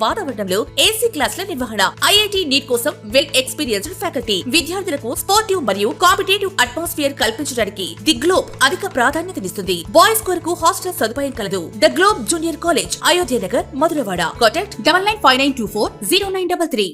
వాతావరణంలో ఏసీ క్లాసుల నిర్వహణ ఐఐటి నీట్ కోసం వెల్ ఎక్స్పీరియన్స్డ్ ఫ్యాకల్టీ విద్యార్థులకు స్పోర్టివ్ మరియు కాంపిటేటివ్ అట్మాస్ఫియర్ కల్పించడానికి ది గ్లోబ్ అధిక ప్రాధాన్యతనిస్తుంది బాయ్స్ కొరకు హాస్టల్ సదుపాయం కలదు. The globe junior college Ayodhya Nagar Madhurawada contact double nine five nine two four zero nine double three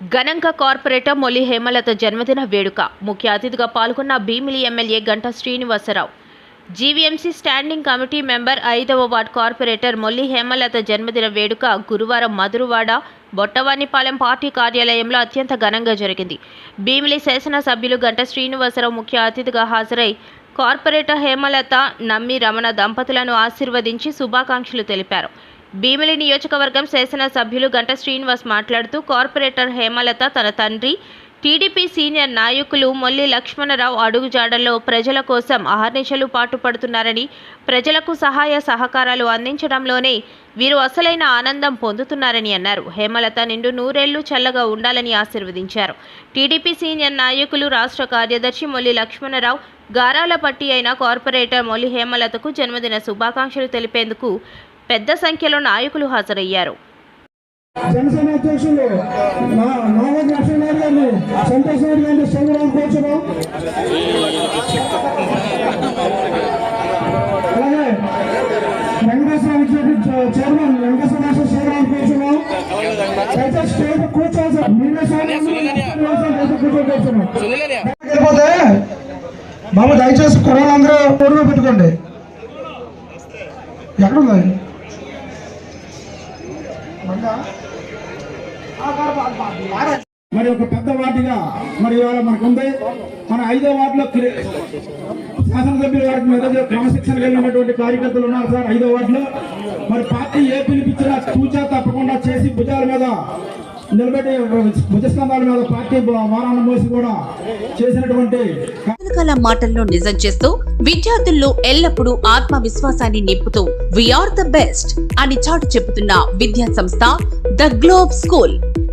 ఘనంగా కార్పొరేటర్ మొలి హేమలత జన్మదిన వేడుక ముఖ్య అతిథిగా పాల్గొన్న Bheemili MLA Ganta Srinivasarao GVMC standing committee member ఐదవ వార్డ్ కార్పొరేటర్ మొల్లి హేమలత జన్మదిన వేడుక గురువారం మధురవాడ బొట్టవానిపాలెం పార్టీ కార్యాలయంలో అత్యంత ఘనంగా జరిగింది. భీమిలి శాసనసభ్యులు గంట శ్రీనివాసరావు ముఖ్య అతిథిగా హాజరై కార్పొరేటర్ హేమలత నమ్మి రమణ దంపతులను ఆశీర్వదించి శుభాకాంక్షలు తెలిపారు. భీమిలి నియోజకవర్గం శాసనసభ్యులు గంట శ్రీనివాస్ మాట్లాడుతూ కార్పొరేటర్ హేమలత తన తండ్రి టీడీపీ సీనియర్ నాయకులు మొల్లి లక్ష్మణరావు అడుగుజాడల్లో ప్రజల కోసం అహర్నిశలు పాటుపడుతున్నారని ప్రజలకు సహాయ సహకారాలు అందించడంలోనే వీరు అసలైన ఆనందం పొందుతున్నారని అన్నారు. హేమలత నిండు నూరేళ్ళు చల్లగా ఉండాలని ఆశీర్వదించారు. టీడీపీ సీనియర్ నాయకులు రాష్ట్ర కార్యదర్శి మొల్లి లక్ష్మణరావు గారాల పట్టి అయిన కార్పొరేటర్ మొల్లి హేమలతకు జన్మదిన శుభాకాంక్షలు తెలిపేందుకు పెద్ద సంఖ్యలో నాయకులు హాజరయ్యారు. జనసేన అధ్యక్షులు సంతోష్ గారిని సంగ్రహం కూర్చున్నాం. అలాగే వెంకటేశ్వర చైర్మన్ వెంకటేశ్వర సంగ్రహం కూర్చున్నాం. అయితే స్టేట్ కూర్చోకూర్చున్నాం వెళ్ళిపోతే బాబు దయచేసి కుర్రాళ్ళందరూ పొడుగు పెట్టుకోండి. ఎక్కడుంది? మరి ఒక పెద్ద వార్డుగా మరి ఇవాళ మనకుంది. మన ఐదో వార్డులో శాసనసభ్యుల వారికి మీద క్రమశిక్షణ కలిగినటువంటి కార్యకర్తలు ఉన్నారు సార్ ఐదో వార్డులో. మరి పార్టీ ఏ పిలిపించినా తూచా తప్పకుండా చేసి భుజాల మీద నిలబెట్టి భుజస్కంధాల మీద పార్టీ వారాన్ని మోసి కూడా చేసినటువంటి రకరకాల మాటల్లో నిజం చేస్తూ విద్యార్థుల్లో ఎల్లప్పుడూ ఆత్మవిశ్వాసాన్ని నింపుతూ వీఆర్ ద బెస్ట్ అని చాటు చెబుతున్న విద్యా సంస్థ ద గ్లోబ్ స్కూల్